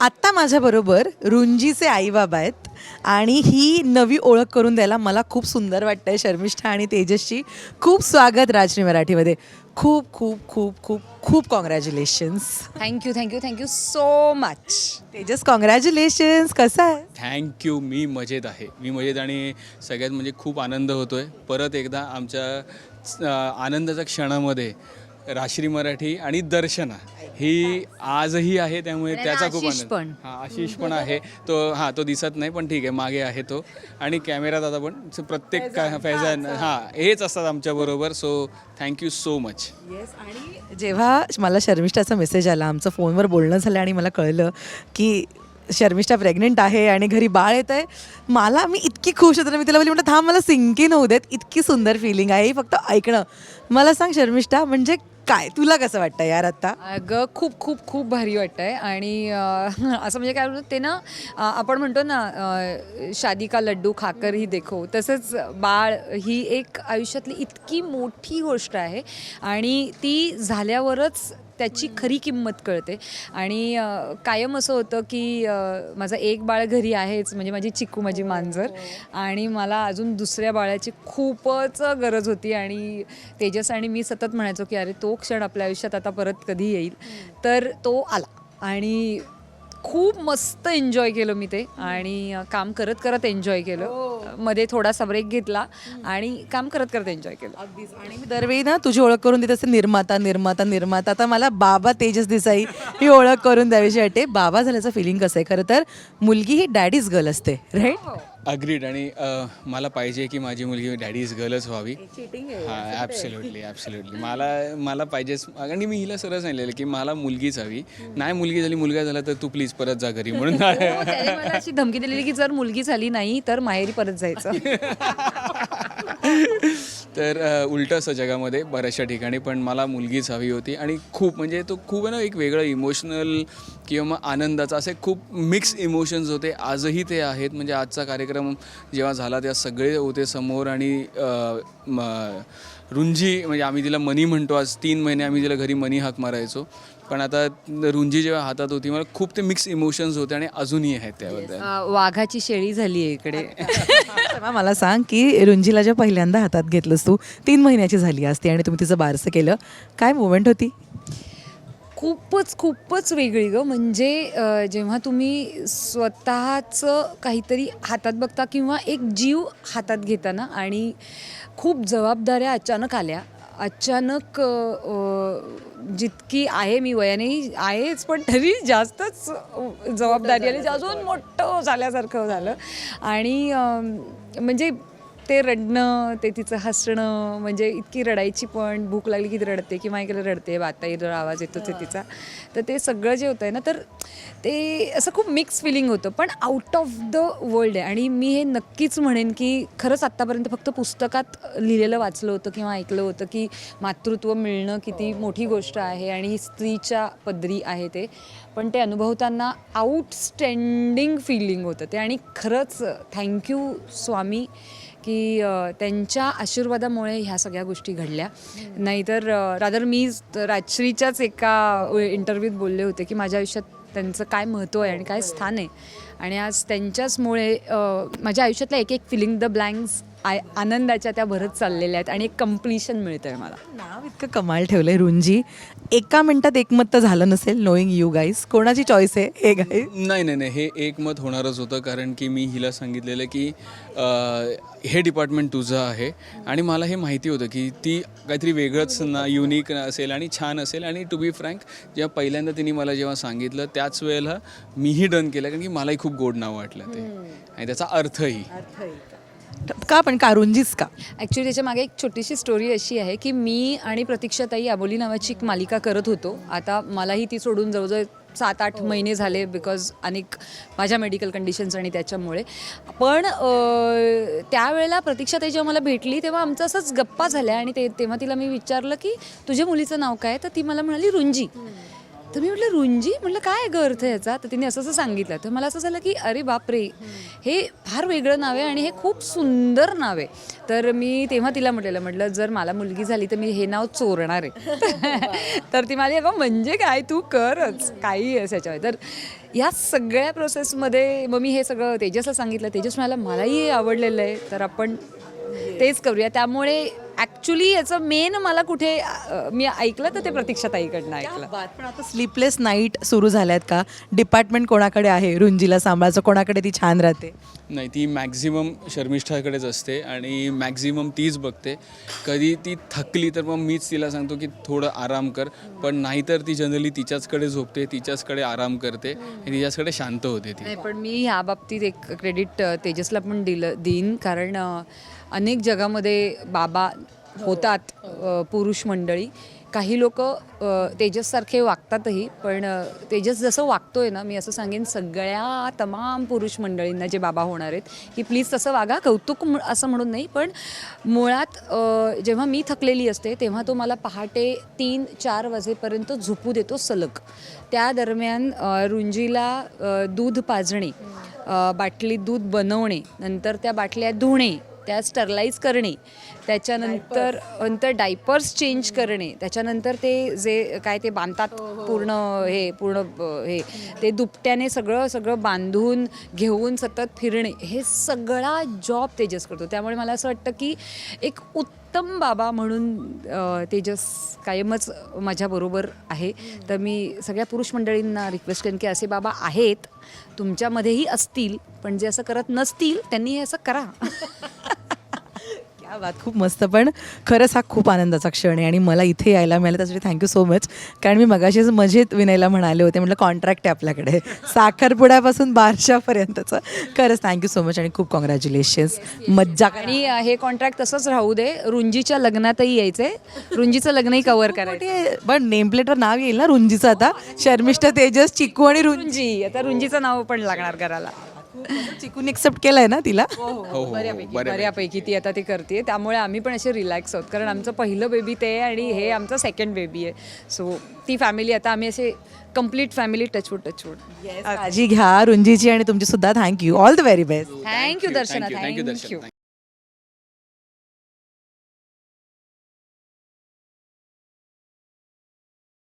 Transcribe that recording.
आत्ता माझ्याबरोबर रुंजीचे आईबाबा आहेत आणि ही नवी ओळख करून द्यायला मला खूप सुंदर वाटतंय शर्मिष्ठा आणि तेजसची. खूप स्वागत राजनी मराठीमध्ये. खूप खूप खूप खूप खूप congratulations thank you thank you thank you so much Tejas congratulations कसं आहे? थँक्यू मी मजेत आहे. मी मजेत आणि सगळ्यात म्हणजे खूप आनंद होतो आहे परत एकदा आमच्या आनंदाच्या क्षणामध्ये राश्री मराठी आणि दर्शना ही आजही आहे त्यामुळे त्याचा खूप आनंद. पण. हां आशिष पण आहे. तो हां तो दिसत नाही पण ठीक आहे मागे आहे तो. आणि कॅमेरा दादा पण प्रत्येक का फैजान हां हेच असतात आमच्याबरोबर so thank you so much yes आणि जेव्हा मला शर्मिष्ठाचा मेसेज आला आमचं फोनवर बोलणं झालं आणि मला कळलं की शर्मिष्ठा प्रेग्नेंट आहे आणि घरी बाळ येत आहे मला मी इतकी खुश होते मी तिला बोलली म्हटलं थांब मला सिंकिन होऊ देत इतकी सुंदर फिलिंग आहे ही फक्त ऐकणं. मला सांग शर्मिष्ठा म्हणजे काय? तुला कसं वाटतं यार आता? अगं खूप खूप खूप भारी वाटतंय. आणि अं, असं म्हणजे काय म्हणतो ते ना अं, आपण म्हणतो ना अं, शादी का लड्डू खाकर ही देखो. तसंच बाळ ही एक आयुष्यातली इतकी मोठी गोष्ट आहे. आणि ती झाल्यावरच त्याची खरी किंमत कळते. आणि कायम असं होतं की माझं एक बाळ घरी आहेच म्हणजे माझी चिकू माझी मांजर. आणि मला अजून दुसऱ्या बाळाची खूपच गरज होती आणि तेजस आणि मी सतत म्हणायचो की अरे तो क्षण आपल्या आयुष्यात आता परत कधी येईल? तर तो आला. आणि खूप मस्त एन्जॉय केलं मी ते. आणि काम करत करत एन्जॉय केलं. मध्ये थोडासा ब्रेक घेतला आणि काम करत करत एन्जॉय केलं. अगदीच. आणि मी दरवेळी ना तुझी ओळख करून देत असते निर्माता निर्माता निर्माता. आता मला बाबा तेजस देसाई ही ओळख करून द्यावीशी वाटते. बाबा झाल्याचं फिलिंग कसं आहे? खरं तर मुलगी ही डॅडीज गर्ल असते राईट अग्रीड आणि अ, मला पाहिजे की माझी मुलगी डॅडीज गर्लच व्हावी. हां ॲब्सोल्युटली ॲब्सोल्युटली मला मला पाहिजेच आणि मी हिला सरळ सांगितलेलं की मला मुलगीच हवी. नाही मुलगी झाली मुलगा झाला तर तू प्लीज परत जा घरी म्हणून. त्याने मला अशी धमकी दिलेली की जर मुलगी झाली नाही तर माहेरी परत जायचं. तर उलटं असं जगामध्ये बऱ्याचशा ठिकाणी पण मला मुलगीच हवी होती आणि खूप म्हणजे तो खूप आहे ना एक वेगळं इमोशनल किंवा मग आनंदाचा असे खूप मिक्स इमोशन्स होते. आजही ते आहेत. म्हणजे आजचा कार्यक्रम जेव्हा झाला तेव्हा सगळे होते समोर आणि म- रुंजी म्हणजे आम्ही तिला मनी म्हणतो. आज तीन महिने आम्ही तिला घरी मनी हाक मारायचो. पण आता रुंजी जेव्हा हातात होती मला खूप ते मिक्स इमोशन्स होते आणि अजूनही आहेत त्याबद्दल. वाघाची शेळी झाली आहे इकडे. तेव्हा मला सांग की रुंजीला जेव्हा पहिल्यांदा हातात घेतलंस तू तीन महिन्याची झाली असते आणि तुम्ही तिचं बारसं केलं. काय मुवमेंट होती? खूपच खूपच वेगळी ग. म्हणजे अ, जेव्हा तुम्ही स्वतःचं काहीतरी हातात बघता किंवा एक जीव हातात घेताना आणि खूप जबाबदाऱ्या अचानक आल्या अचानक जितकी आहे मी वयानेही आहेच पण तरी जास्तच जबाबदारी आली. अजून मोठं झाल्यासारखं झालं. आणि म्हणजे ते रडणं ते तिचं हसणं म्हणजे इतकी रडायची पण भूक लागली की ती रडते किंवा ऐकायला रडते बाता जर आवाज येतोच आहे तिचा. तर ते सगळं जे होतं आहे ना तर ते असं खूप मिक्स फिलिंग होतं. पण आउट ऑफ द वर्ल्ड आहे. आणि मी हे नक्कीच म्हणेन की खरंच आत्तापर्यंत फक्त पुस्तकात लिहिलेलं वाचलं होतं किंवा ऐकलं होतं की मातृत्व मिळणं किती मोठी गोष्ट आहे आणि ही स्त्रीच्या पदरी आहे ते. पण ते अनुभवताना आउटस्टँडिंग फिलिंग होतं ते. आणि खरंच थँक्यू स्वामी. की त्यांच्या आशीर्वादामुळे ह्या सगळ्या गोष्टी घडल्या. नाहीतर रादर मी राजश्रीच्याच एका इंटरव्ह्यूत बोलले होते की माझ्या आयुष्यात त्यांचं काय महत्त्व आहे आणि काय स्थान आहे? आणि आज त्यांच्याचमुळे माझ्या आयुष्यातल्या एक एक फिलिंग द ब्लँक्स आय आनंदाच्या त्या भरत चाललेल्या आहेत आणि एक कम्प्लिशन मिळतं आहे मला. नाव इतकं कमाल ठेवलंय रुंजी. एका मिनिटात एकमत तर झालं नसेल नोईंग यू गाईज कोणाची चॉईस आहे हे गाईज नाही नाही नाही. हे एकमत होणारच होतं कारण की मी हिला सांगितलेलं की अं, हे डिपार्टमेंट तुझं आहे. आणि मला हे माहिती होतं की ती काहीतरी वेगळंच ना युनिक असेल आणि छान असेल. आणि टू बी फ्रँक जेव्हा पहिल्यांदा तिने मला जेव्हा सांगितलं त्याच वेळेला मीही डन केलं कारण की मलाही खूप गोड नाव वाटलं ते. आणि त्याचा अर्थही. का पण का रुंजीच का? ॲक्च्युली त्याच्यामागे एक छोटीशी स्टोरी अशी आहे की मी आणि प्रतीक्षाताई आबोली नावाची एक मालिका करत होतो. आता मलाही ती सोडून जवळजवळ सात आठ महिने झाले बिकॉज अनेक माझ्या मेडिकल कंडिशन्स आणि त्याच्यामुळे. पण त्यावेळेला प्रतीक्षाताई जेव्हा मला भेटली तेव्हा आमचं असंच गप्पा झाल्या आणि ते तेव्हा तिला मी विचारलं की तुझ्या मुलीचं नाव काय? तर ती मला म्हणाली रुंजी. तर मी म्हटलं रुंजी? म्हटलं काय ग अर्थ याचा? तर तिने असं असं सांगितलं. तर मला असं झालं की अरे बापरे हे फार वेगळं नाव आहे आणि हे खूप सुंदर नाव आहे. तर मी तेव्हा तिला म्हटलेलं म्हटलं जर मला मुलगी झाली तर मी हे नाव चोरणार आहे. तर ती माझी अगं म्हणजे काय? तू करच. काही आहे याच्यावर तर या सगळ्या प्रोसेसमध्ये मग मी हे सगळं तेजसला सांगितलं. तेजस म्हणाला मलाही हे आवडलेलं आहे. तर आपण तेच करूया. त्यामुळे ॲक्च्युली याचं मेन मला कुठे अ, मी ऐकलं तर ते प्रतीक्षा ताईकडनं ऐकलं. बात पण आता स्लीपलेस नाईट सुरू झाल्यात का? डिपार्टमेंट कोणाकडे आहे? रुंजीला सांभाळायचं कोणाकडे ती छान राहते? नाही ती मॅक्झिमम शर्मिष्ठाकडेच असते आणि मॅक्झिमम तीच बघते. कधी ती थकली तर मग मीच तिला सांगतो की थोडं आराम कर पण नाहीतर ती जनरली तिच्याचकडे झोपते तिच्याचकडे आराम करते आणि तिच्याचकडे शांत होते ती. नाही पण मी ह्या बाबतीत एक क्रेडिट तेजसला पण दिलं देईन. कारण अ, अनेक जगामध्ये बाबा होतात अ, पुरुष मंडळी. काही लोक तेजससारखे वागतातही पण तेजस जसं वागतोय ना मी असं सांगेन सगळ्या तमाम पुरुष मंडळींना जे बाबा होणार आहेत की प्लीज तसं वागा. कौतुक असं म्हणून नाही पण मुळात जेव्हा मी थकलेली असते तेव्हा तो मला पहाटे तीन चार वाजेपर्यंत झोपू देतो सलग. त्या दरम्यान रुंजीला दूध पाजणे बाटलीत दूध बनवणे नंतर त्या बाटल्या धुणे त्या स्टरलाईज करणे त्याच्यानंतर नंतर डायपर्स चेंज करणे त्याच्यानंतर ते जे काय ते बांधतात पूर्ण हे पूर्ण अ, हे ते दुपट्याने सगळं सगळं बांधून घेऊन सतत फिरणे हे सगळा जॉब तेजस करतो. त्यामुळे मला असं वाटतं की एक उत्तम बाबा म्हणून तेजस कायमच माझ्याबरोबर आहे. तर मी सगळ्या पुरुष मंडळींना रिक्वेस्ट करेन की असे बाबा आहेत तुमच्यामध्येही असतील पण जे असं करत नसतील त्यांनी हे असं करा. क्या बात खूप मस्त पण खरंच हा खूप आनंदाचा क्षण आहे आणि मला इथे यायला मिळालं. त्यासाठी थँक्यू सो मच कारण मी मगाशीच मजेत विनयला म्हणाले होते म्हटलं कॉन्ट्रॅक्ट आहे आपल्याकडे. साखरपुड्यापासून बारशापर्यंतचं. खरंच थँक्यू सो मच आणि खूप कॉंग्रॅच्युलेशन्स मज्जा. आणि हे कॉन्ट्रॅक्ट तसंच राहू दे. रुंजीच्या लग्नातही यायचंय. रुंजीचं लग्नही कव्हर करायचं पण नेम प्लेटवर नाव येईल ना रुंजीचं आता. शर्मिष्ठा तेजस चिकू आणि रुंजी. आता रुंजीचं नाव पण लागणार करायला चिकून एक्सेप्ट केलंय ना तिला? हो हो हो बऱ्यापैकी बऱ्यापैकी. बऱ्यापैकी ती आता ती करते. त्यामुळे आम्ही पण असे रिलॅक्स आहोत. कारण आमचं पहिलं बेबी ते आहे आणि हे आमचं सेकंड बेबी आहे. सो ती फॅमिली आता आम्ही असे कंप्लीट फॅमिली टचवूड टचवूड काळजी घ्या रुंजीची आणि तुमची सुद्धा thank you all the very best thank you Darshana thank you thank you thank you Darshan